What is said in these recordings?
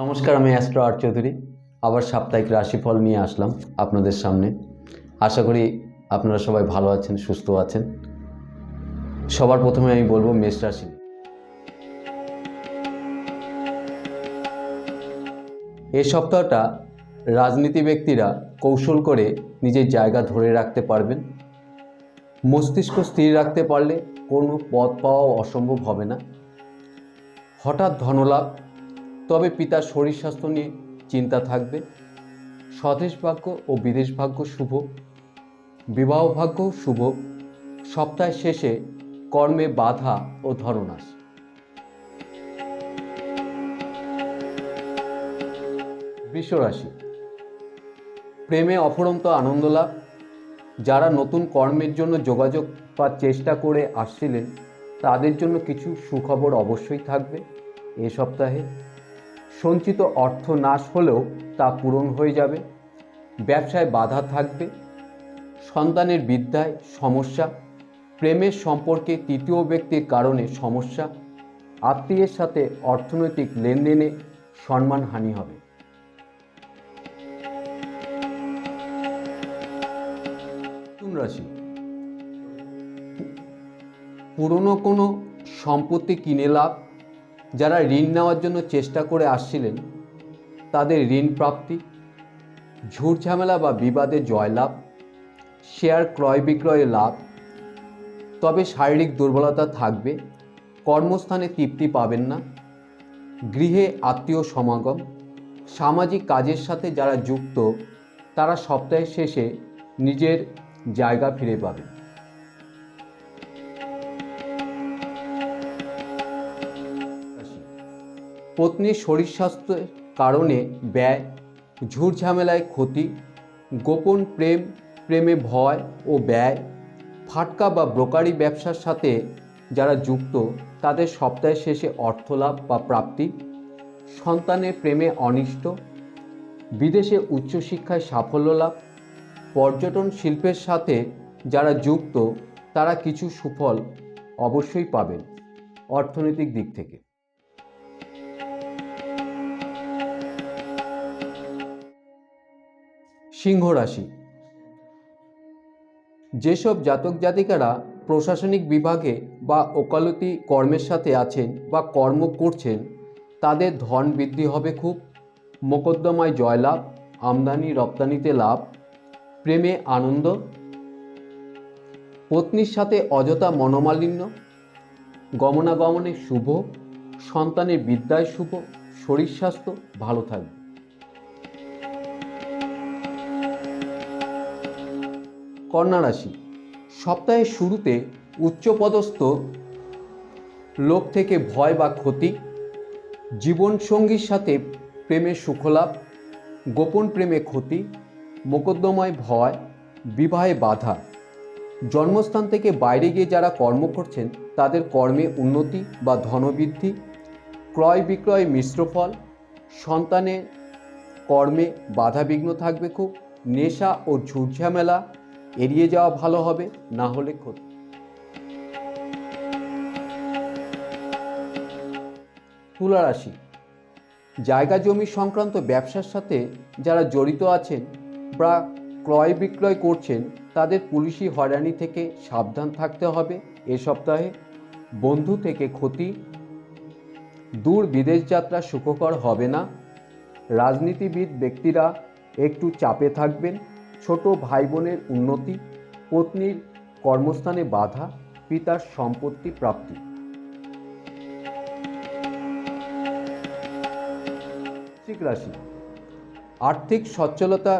নমস্কার, আমি অ্যাস্ট্রো আর চৌধুরী। আবার সাপ্তাহিক রাশিফল নিয়ে আসলাম আপনাদের সামনে। আশা করি আপনারা সবাই ভালো আছেন, সুস্থ আছেন। সবার প্রথমে আমি বলব, মেষ রাশি। এ সপ্তাহটা রাজনীতি ব্যক্তিরা কৌশল করে নিজের জায়গা ধরে রাখতে পারবেন। মস্তিষ্ক স্থির রাখতে পারলে কোনো পদ পাওয়া অসম্ভব হবে না। হঠাৎ ধনলাভ তবে পিতার শরীর স্বাস্থ্য নিয়ে চিন্তা থাকবে। স্বদেশ ভাগ্য ও বিদেশ ভাগ্য শুভ। বিবাহ ভাগ্য শুভ। সপ্তাহের শেষে কর্মে বাধা ও ধরনাশ বৃষরাশি। প্রেমে অফরন্ত আনন্দ লাভ। যারা নতুন কর্মের জন্য যোগাযোগ বা চেষ্টা করে আসছিলেন, তাদের জন্য কিছু সুখবর অবশ্যই থাকবে। এ সপ্তাহে সঞ্চিত অর্থ নাশ হলেও তা পূরণ হয়ে যাবে। ব্যবসায় বাধা থাকবে। সন্তানের বিদ্যায় সমস্যা। প্রেমের সম্পর্কে তৃতীয় ব্যক্তির কারণে সমস্যা। আত্মীয়ের সাথে অর্থনৈতিক লেনদেনে সম্মানহানি হবে। রাশি। পুরনো কোনো সম্পত্তি কিনে লাভ যারা ঋণ নেওয়ার জন্য চেষ্টা করে আসছিলেন, তাদের ঋণ প্রাপ্তি, ঝুট ঝামেলা বা বিবাদে জয়লাভ, শেয়ার ক্রয় বিক্রয়ে লাভ, তবে শারীরিক দুর্বলতা থাকবে, কর্মস্থানে তৃপ্তি পাবেন না, গৃহে আত্মীয় সমাগম, সামাজিক কাজের সাথে যারা যুক্ত, তারা সপ্তাহের শেষে নিজের জায়গা ফিরে পাবেন। পত্নীর শরীর স্বাস্থ্যের কারণে ব্যয়, ঝুট ঝামেলায় ক্ষতি, গোপন প্রেম, প্রেমে ভয় ও ব্যয়, ফাটকা বা ব্রোকারি ব্যবসার সাথে যারা যুক্ত, তাদের সপ্তাহের শেষে অর্থলাভ বা প্রাপ্তি, সন্তানের প্রেমে অনিষ্ট, বিদেশে উচ্চশিক্ষায় সাফল্য লাভ, পর্যটন শিল্পের সাথে যারা যুক্ত, তারা কিছু সুফল অবশ্যই পাবেন অর্থনৈতিক দিক থেকে। সিংহ রাশি। যেসব জাতক জাতিকারা প্রশাসনিক বিভাগে বা ওকালতি কর্মের সাথে আছেন বা কর্ম করছেন, তাদের ধন বৃদ্ধি হবে খুব। মোকদ্দমায় জয়লাভ, আমদানি রপ্তানিতে লাভ, প্রেমে আনন্দ, পত্নীর সাথে অযথা মনোমালিন্য, গমনাগমনে শুভ, সন্তানের বিদ্যায় শুভ, শরীর স্বাস্থ্য ভালো থাকবে। কন্যা রাশি। সপ্তাহের শুরুতে উচ্চপদস্থ লোক থেকে ভয় বা ক্ষতি, জীবনসঙ্গীর সাথে প্রেমের সুখলাভ, গোপন প্রেমে ক্ষতি, মোকদ্দমায় ভয়, বিবাহে বাধা। জন্মস্থান থেকে বাইরে গিয়ে যারা কর্ম করছেন, তাদের কর্মে উন্নতি বা ধনবৃদ্ধি, ক্রয় বিক্রয় মিশ্র ফল, সন্তানের কর্মে বাধাবিঘ্ন থাকবে খুব, নেশা ও ঝুটঝামেলা এড়িয়ে যাওয়া ভালো হবে, না হলে ক্ষতি। তুলা রাশি। জায়গা জমি সংক্রান্ত ব্যবসার সাথে যারা জড়িত আছেন বা ক্রয় বিক্রয় করছেন, তাদের পুলিশি হয়রানি থেকে সাবধান থাকতে হবে এ সপ্তাহে। বন্ধু থেকে ক্ষতি। দূর বিদেশ যাত্রা সুখকর হবে না। রাজনীতিবিদ ব্যক্তিরা একটু চাপে থাকবেন। ছোট ভাই বোনের উন্নতি, পত্নীর কর্মস্থানে বাধা, পিতার সম্পত্তি প্রাপ্তি। রাশি, আর্থিক সচ্ছলতা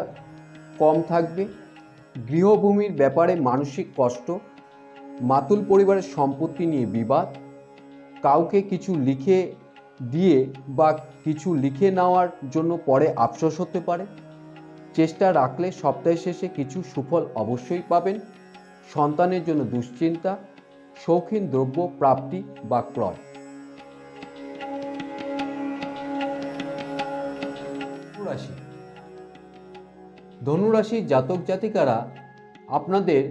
কম থাকবে, গৃহভূমির ব্যাপারে মানসিক কষ্ট, মাতুল পরিবারের সম্পত্তি নিয়ে বিবাদ, কাউকে কিছু লিখে দিয়ে বা কিছু লিখে নেওয়ার জন্য পরে আফসোস হতে পারে। চেষ্টা রাখলে সপ্তাহের শেষে কিছু সুফল অবশ্যই পাবেন। সন্তানের জন্য দুশ্চিন্তা, শৌখিন দ্রব্য, প্রাপ্তি বা ক্রয়। ধনুরাশি। ধনুরাশির জাতক জাতিকারা, আপনাদের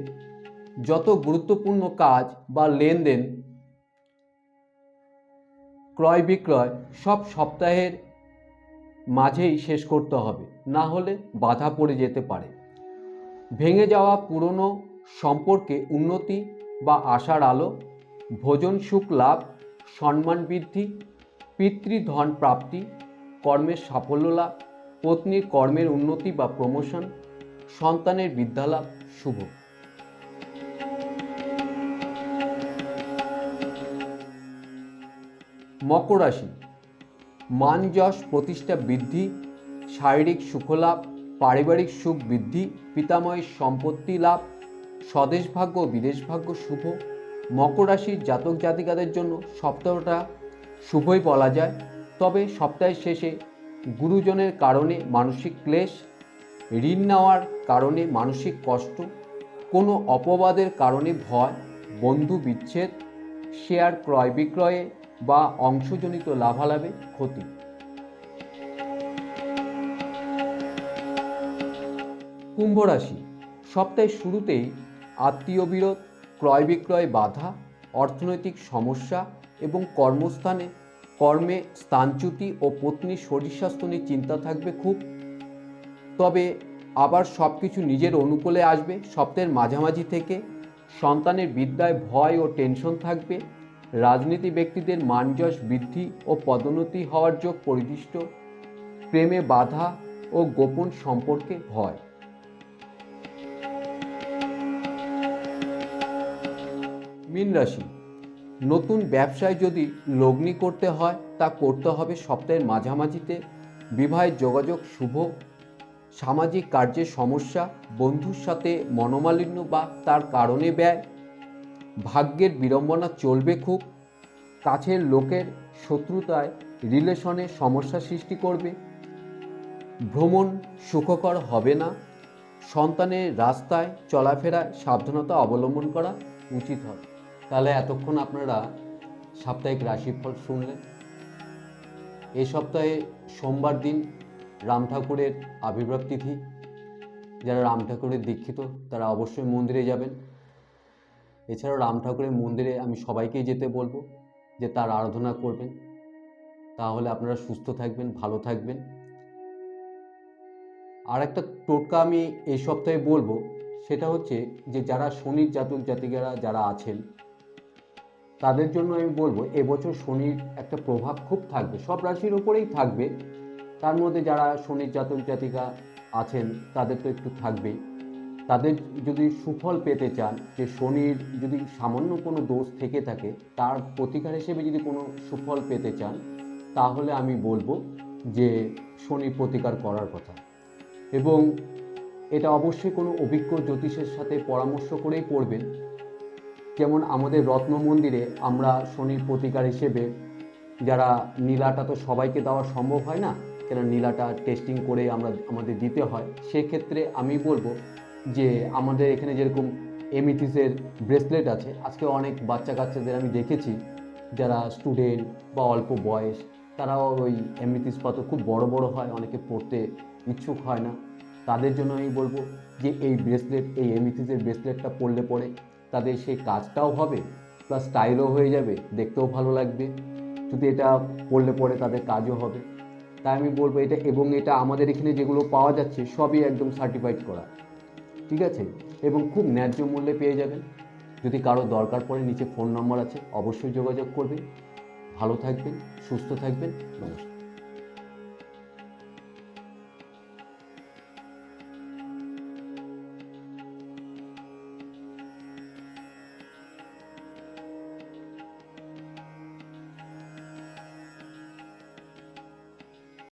যত গুরুত্বপূর্ণ কাজ বা লেনদেন ক্রয় বিক্রয় সব সপ্তাহের মাঝেই শেষ করতে হবে। না হলে বাধা পড়ে যেতে পারে। ভেঙে যাওয়া পুরনো সম্পর্কে উন্নতি বা আশার আলো, ভোজন সুখ লাভ, সম্মান বৃদ্ধি, পিতৃধন প্রাপ্তি, কর্মের সাফল্য লাভ, পত্নীর কর্মের উন্নতি বা প্রমোশন, সন্তানের বিদ্যালাভ শুভ। মকর রাশি। মান যশ প্রতিষ্ঠা বৃদ্ধি শারীরিক সুখলাভ, পারিবারিক সুখ বৃদ্ধি, পিতামহের সম্পত্তি লাভ, স্বদেশ ভাগ্য বিদেশ ভাগ্য শুভ, মকর রাশির জাতক জাতিকাদের জন্য সপ্তাহটা শুভই বলা যায়। তবে সপ্তাহের শেষে গুরুজনের কারণে মানসিক ক্লেশ, ঋণ নেওয়ার কারণে মানসিক কষ্ট, কোনো অপবাদের কারণে ভয়, বন্ধু বিচ্ছেদ, শেয়ার ক্রয় বিক্রয়ে বা অংশজনিত লাভালাভে ক্ষতি। কুম্ভ রাশি। সপ্তাহের শুরুতেই আত্মীয় বিরোধ ক্রয় বিক্রয় বাধা, অর্থনৈতিক সমস্যা এবং কর্মস্থানে কর্মে স্থানচ্যুতি ও পত্নীর শরীর স্বাস্থ্য নিয়ে চিন্তা থাকবে খুব। তবে আবার সব কিছু নিজের অনুকূলে আসবে। সপ্তাহের মাঝামাঝি থেকে সন্তানের বিদ্যায় ভয় ও টেনশন থাকবে। রাজনীতি ব্যক্তিদের মানযশ বৃদ্ধি ও পদোন্নতি হওয়ার যোগ পরিদিষ্ট। প্রেমে বাধা ও গোপন সম্পর্কে ভয়। মীন রাশি। নতুন ব্যবসায় যদি লগ্নি করতে হয়, তা করতে হবে সপ্তাহের মাঝামাঝিতে। বিবাহের যোগাযোগ শুভ। সামাজিক কার্যের সমস্যা, বন্ধুর সাথে মনোমালিন্য বা তার কারণে ব্যয়। ভাগ্যের বিড়ম্বনা চলবে খুব। কাছের লোকের শত্রুতায় রিলেশনে সমস্যা সৃষ্টি করবে। ভ্রমণ সুখকর হবে না। সন্তানের রাস্তায় চলাফেরায় সাবধানতা অবলম্বন করা উচিত হবে। তাহলে এতক্ষণ আপনারা সাপ্তাহিক রাশিফল শুনলেন। এই সপ্তাহে সোমবার দিন রাম ঠাকুরের আবির্ভাব তিথি। যারা রাম ঠাকুরের দীক্ষিত, তারা অবশ্যই মন্দিরে যাবেন। এছাড়াও রাম ঠাকুরের মন্দিরে আমি সবাইকেই যেতে বলব যে তার আরাধনা করবেন। তাহলে আপনারা সুস্থ থাকবেন, ভালো থাকবেন। আর একটা টোটকা আমি এই সপ্তাহে বলব, সেটা হচ্ছে যে যারা শনির জাতক জাতিকারা যারা আছেন তাদের জন্য আমি বলব, এবছর শনির একটা প্রভাব খুব থাকবে। সব রাশির উপরেই থাকবে। তার মধ্যে যারা শনির জাতক জাতিকা আছেন, তাদের তো একটু থাকবেই। তাদের যদি সুফল পেতে চান, যে শনির যদি সামান্য কোনো দোষ থেকে থাকে, তার প্রতিকার হিসেবে যদি কোনো সুফল পেতে চান, তাহলে আমি বলব যে শনি প্রতিকার করার কথা। এবং এটা অবশ্যই কোনো অভিজ্ঞ জ্যোতিষের সাথে পরামর্শ করেই পড়বেন যেমন আমাদের রত্ন মন্দিরে আমরা শনির প্রতিকার হিসেবে যারা নীলাটা তো সবাইকে দেওয়া সম্ভব হয় না কেন নীলাটা টেস্টিং করে আমরা, আমাদের দিতে হয়, সেক্ষেত্রে আমি বলব যে আমাদের এখানে যেরকম এমিথিসের ব্রেসলেট আছে, আজকে অনেক বাচ্চা কাচ্চাদের আমি দেখেছি যারা স্টুডেন্ট বা অল্প বয়স, তারাও ওই এমিথিস পাথর খুব বড় বড় হয়, অনেকে পড়তে ইচ্ছুক হয় না, তাদের জন্য আমি বলব যে এই ব্রেসলেট এই এমিথিসের ব্রেসলেটটা পরলে পরে তাদের সেই কাজটাও হবে প্লাস স্টাইলও হয়ে যাবে, দেখতেও ভালো লাগবে। যদি এটা পড়লে পরে তাদের কাজও হবে। তাই আমি বলব এটা এবং এটা আমাদের এখানে যেগুলো পাওয়া যাচ্ছে, সবই একদম সার্টিফাইড করা। ঠিক আছে? এবং খুব ন্যায্য মূল্যে পেয়ে যাবেন। যদি কারও দরকার পড়ে, নিচে ফোন নম্বর আছে, অবশ্যই যোগাযোগ করবেন। ভালো থাকবেন, সুস্থ থাকবেন, নমস্কার।